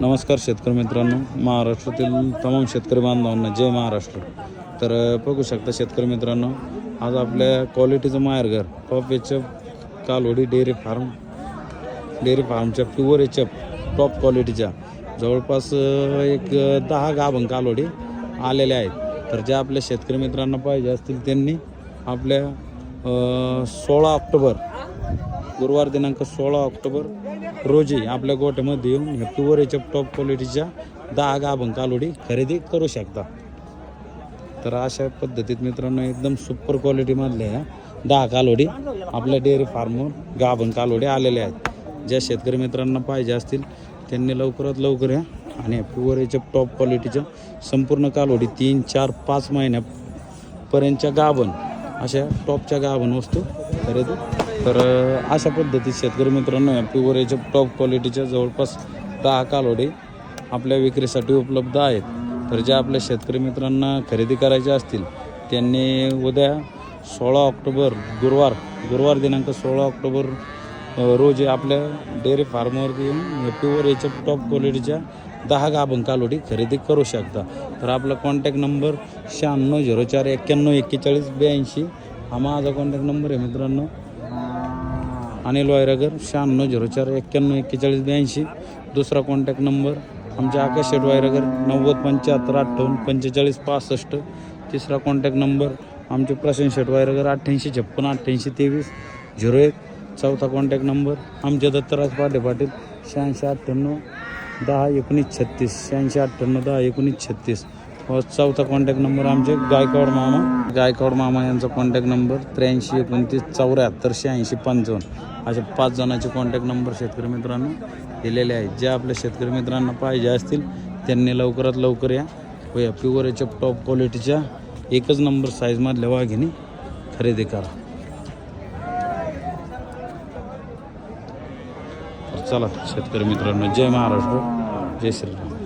नमस्कार शेतकरी मित्रांनो. महाराष्ट्रातील तमाम शेतकरी बांधवांना जय महाराष्ट्र. तर बघू शकता शेतकरी मित्रांनो आज आपल्या क्वालिटीचं माहेरघर टॉप एचअप कालवडी डेअरी फार्म डेअरी फार्मच्या प्युअर एचअप टॉप क्वालिटीच्या जवळपास एक दहा गाभण कालवडी आलेल्या आहेत. तर ज्या आपल्या शेतकरी मित्रांना पाहिजे असतील त्यांनी आपल्या सोळा ऑक्टोबर गुरुवार दिनांक सोळा ऑक्टोबर रोजी आपल्या गोठ्यामध्ये येऊन ह्या प्युअर टॉप क्वालिटीच्या दहा गाभण कालोडी खरेदी करू शकता. तर अशा पद्धतीत मित्रांनो एकदम सुपर क्वालिटीमधल्या ह्या दहा कालोडी आपल्या डेअरी फार्मवर गाभण कालोडी आलेल्या आहेत. ज्या शेतकरी मित्रांना पाहिजे असतील त्यांनी लवकरात लवकर या आणि प्युअर टॉप क्वालिटीच्या संपूर्ण कालोडी तीन चार पाच महिन्यापर्यंतच्या गाभण अशा टॉपच्या गाभण वस्तू खरेदी. तर अशा पद्धतीत शेतकरी मित्रांनो या प्युअर याच्या टॉप क्वालिटीच्या जवळपास दहा कालोडे आपल्या विक्रीसाठी उपलब्ध आहेत. तर ज्या आपल्या शेतकरी मित्रांना खरेदी करायच्या असतील त्यांनी उद्या सोळा ऑक्टोबर गुरुवार गुरुवार दिनांक सोळा ऑक्टोबर रोज रोजी आपल्या डेअरी फार्मवरती येऊन प्युअर याच्या टॉप क्वालिटीच्या दहा गाभण कालोडी खरेदी करू शकता. तर आपला कॉन्टॅक्ट नंबर शहाण्णव झिरो चार एक्क्याण्णव एक्केचाळीस ब्याऐंशी. हा माझा कॉन्टॅक्ट नंबर आहे मित्रांनो. अनिल वायरागर शहाण्णव झिरो चार एक्क्याण्णव एक्केचाळीस ब्याऐंशी. दुसरा कॉन्टॅक्ट नंबर आमच्या आकाश शेट वायरागर नव्वद पंच्याहत्तर अठ्ठावन्न पंचेचाळीस पासष्ट. तिसरा कॉन्टॅक्ट नंबर आमचे प्रशांत शेट वायरागर अठ्ठ्याऐंशी छप्पन अठ्ठ्याऐंशी तेवीस. झिरो एक. चौथा कॉन्टॅक्ट नंबर आमचे दत्तराज पाटे पाटील शहाऐंशी अठ्ठ्याण्णव. दहा एकोणीस छत्तीस शहाऐंशी अठ्ठ्याण्णव दहा एकोणीस छत्तीस. व चौथा कॉन्टॅक्ट नंबर आमचे गायकवाड मामा. गायकवाड मामा यांचा कॉन्टॅक्ट नंबर त्र्याऐंशी एकोणतीस चौऱ्याहत्तर शहाऐंशी पंचावन्न. असे पाच जणांचे कॉन्टॅक्ट नंबर शेतकरी मित्रांनो दिलेले आहेत. जे आपल्या शेतकरी मित्रांना पाहिजे असतील त्यांनी लवकरात लवकर या. व या प्युअर याच्या टॉप क्वालिटीच्या एकच नंबर साईजमधल्या वाघिणी खरेदी करा. चला शेतकरी मित्रांनो जय महाराष्ट्र जय श्रीराम.